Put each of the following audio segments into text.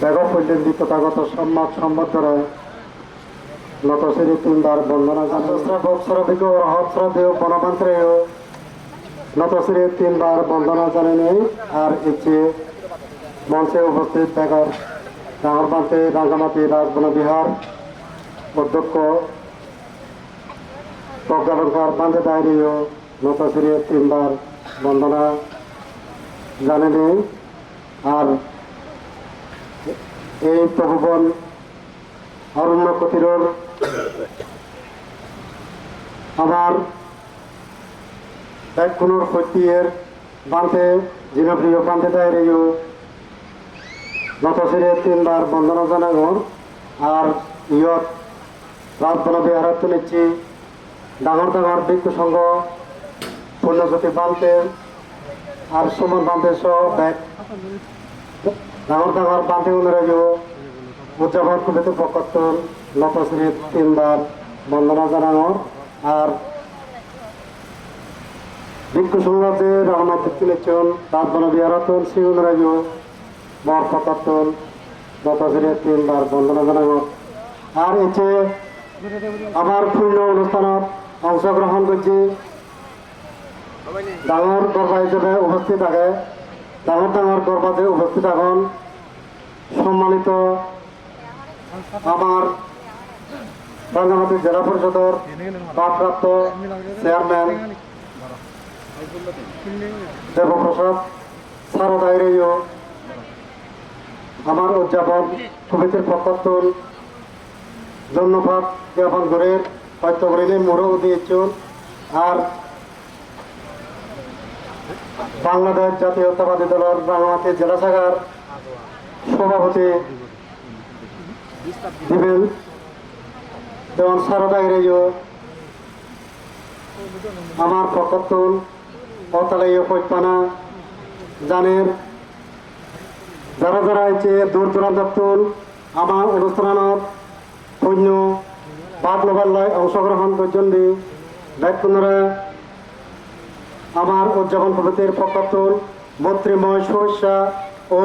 বেগম পর্যন্ত তথাগত সম্মান সম্বদ্ধরে নতশ্রী তিনবার বন্দনা জানাশ্রবিক রহস্রদেও নতশ্রী তিনবার বন্দনা জানানি আর ইচ্ছে মঞ্চে উপস্থিত বেগর ডাঙরবান্তে রাঙ্গামাটি রাজবন বিহার অধ্যক্ষ প্রজ্ঞালঙ্কার বান্ধে দাঁড়িয়েও নতশ্রী তিনবার বন্দনা জানেনি আর এই তপবন অরণ্য প্রতিরোধ আমার এক কোনোর শৈত্যের বান্ধে জিনপ্রিয় বান্ধে দাঁড়িয়েও নতশিরে তিনবার বন্দনা জানাগর আর ইয়ত রাজবনবী আরাত্য নিচ্ছি। ডাঙর ডাঙর ভিক্ষু সংঘ, পুণ্যজ্যোতি বান্ধে আর সুমন বান্ধে সহ ব্যাগ ডাঙর ডাঙর বান্ধে অনুরাগ উদযাপন কমিটির পক্ষত্তর নতশ্রী তিনবার বন্দনা জানানোর। আর ভিক্ষু সংবাদে রহমত তুলেছেন রাজবন বিহারতন শ্রী অনুরাগ মর পক্ষত্তর নতশ্রী তিনবার বন্দনা জানানোর। আর এতে আমার পূর্ণ অনুষ্ঠানত অংশগ্রহণ করছি, ডাঙর গর্বা হিসেবে উপস্থিত থাকে ডাঙর ডাঙর গর্বাতে উপস্থিত এখন সম্মানিত আমার রাঙ্গামাটি জেলা পরিষদের ভারপ্রাপ্ত চেয়ারম্যান দেবপ্রসাদ সারদাইরেও আমার উদযাপন কমিটির পক্ষত্তর ধন্যবাদ জ্ঞাপন করে হয়তো করিলে মোড়ও দিয়েছেন আর বাংলাদেশ জাতীয়তাবাদী দলের রাঙামাটি জেলা শাখার সভাপতি দিবেন যেমন সারদা ইরেজো আমার পক্ষতুল অতালাইয় কৈপানা জানের যারা যারা হয়েছে দূর দূরান্তর আমার অনুষ্ঠানত সৈন্য বাদ লবাল্লায় অংশগ্রহণ পর্যন্ত ব্যাকুণরা আমার উদযাপন প্রভৃতির পক্ষতুল মৈত্রীময় সুরক্ষা ও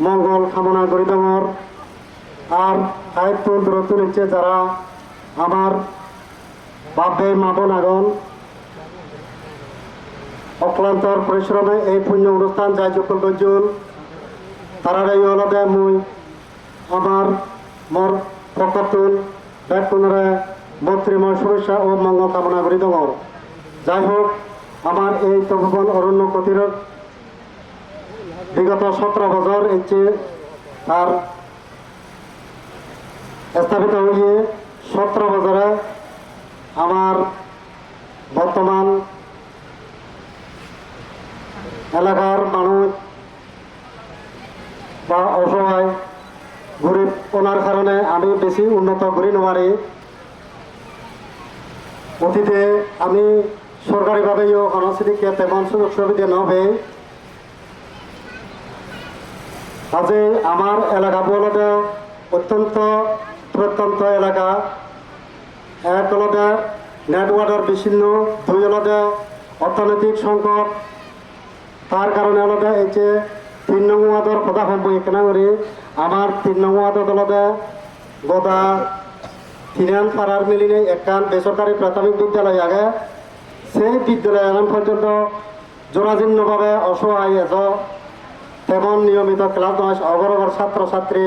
মঙ্গল কামনা করি ডর আর সাহিত্য দূরত্ব নিচ্ছে যারা আমার বাপে মাবন আগন অক্লান্তর পরিশ্রমে এই পুণ্য অনুষ্ঠান যাই যুগল গজুল তারার এই অলদে মুই আমার মর পক্ষতুল ব্যাকুণরা মৈত্রীময় শুভেচ্ছা ও মঙ্গল কামনা করি ডর যাই হোক আমার এই তপবন অরণ্য প্রতিরোধ বিগত সতেরো বছর ইচ্ছে তার স্থাপিত হয়ে সতেরো বছরে আমার বর্তমান এলাকার মানুষ বা অসহায় গরিব ওনার কারণে আমি বেশি উন্নত করি নোৱাৰি অতীতে আমি সরকারিভাবেও সংস্কৃতিকে তেমন সুযোগ সুবিধা নবে কাজে আমার এলাকা বলতে অত্যন্ত প্রত্যন্ত এলাকা। এক হলদে নেটওয়ার্কের বিচ্ছিন্ন, দুই হলদে অর্থনৈতিক সংকট। তার কারণে হলদে এই যে তিন নং ওয়ার্ডের কথা সম্পর্ক এখানে করি, আমার তিন নং ওয়ার্ডত হলদে গদা তিনান পাড়ার মিলিনে একান বেসরকারি প্রাথমিক বিদ্যালয় আগে সেই বিদ্যালয় এখন পর্যন্ত জোরাজীর্ণভাবে অসহায় এজ, তেমন নিয়মিত ক্লাস নয় অগরগর ছাত্রছাত্রী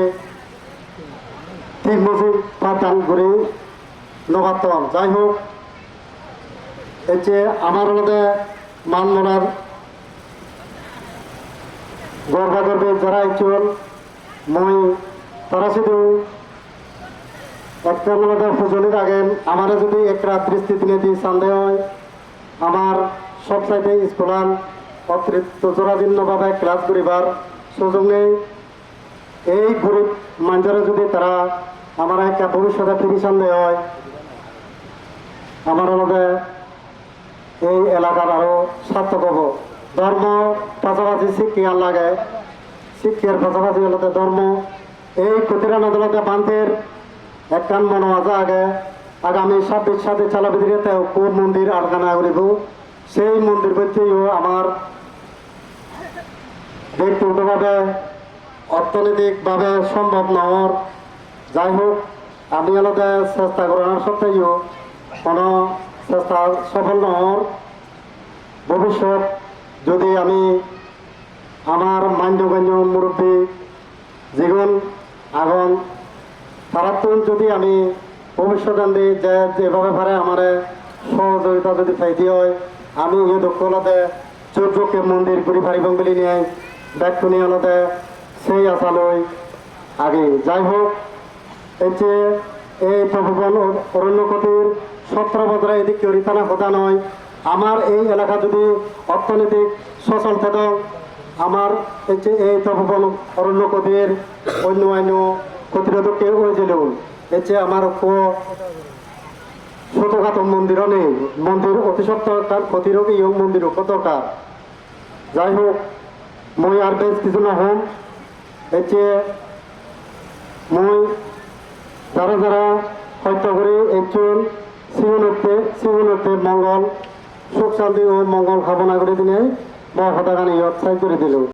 ঠিক মতো পাঠদান করে নগাতন যাই হোক, এই যে আমার মধ্যে মানমনার গর্বা গর্বে যারা একজন মই, তারা শুধু একটা মনে ফুজলির আগে আমার যদি একটা দৃষ্টি দিনে দিই, সন্দেহ হয়। আমার সব সাইডে স্কুলার অতিরিক্ত জোরাজীর্ণভাবে ক্লাস করিবার সুযোগ এই গরিব মানুষরা যদি তারা আমার একটা ভবিষ্যতে টিভিশন দেওয়া হয়, আমার মধ্যে এই এলাকার আরও সার্থক হব। ধর্ম পাশাপাশি শিক্ষার লাগে। শিক্ষার পাশাপাশি ধর্ম, এই প্রতিটা নদলতে বান্তের একখান মন আছে আগে। আগামী ছাব্বিশ সাথে চালাবিদিতে কোন মন্দির আটকানা করিব সেই মন্দির প্রতিও আমার ব্যক্তিগতভাবে, অর্থনৈতিকভাবে সম্ভব নহর যাই হোক, আমি আলাদা চেষ্টা করার সত্ত্বেও কোনো চেষ্টা সফল নহর ভবিষ্যৎ যদি আমি আমার মান্যগণ্য মুরব্বী জীবন আগন তারা যদি আমি ভবিষ্যৎ আনতে যে যেভাবে পারে আমার সহযোগিতা যদি পাইতে হয়, আমি এই দক্ষলতে চৌদ্রকে মন্দির ঘুরি পারিব বলে নিয়ে ব্যাগটুনি আলাদা সেই আশা লই আগে। যাই হোক, এই যে এই প্রভুবন অরণ্যকতির সতেরো বছর এদিক চরিতানা কথা নয়, আমার এই এলাকা যদি অর্থনৈতিক সচল থাকে, আমার এই যে এই প্রভুবন অরণ্যকতির অন্য অন্য প্রতিরোধককে ওই যে যে আমার ছোটখাটো মন্দিরও নেই। মন্দির অতি সত্তর প্রতিরোধী ইয়ং মন্দির দরকার। যাই হোক, মই আর বেশ কিছু না হম। যে মই যারা যারা হত্যা করে একজন শিবনত্বে শিবনত্বে মঙ্গল, সুখ শান্তি ও মঙ্গল কামনা করে দিনে মই হতাখানি ইয়ত করে দিল।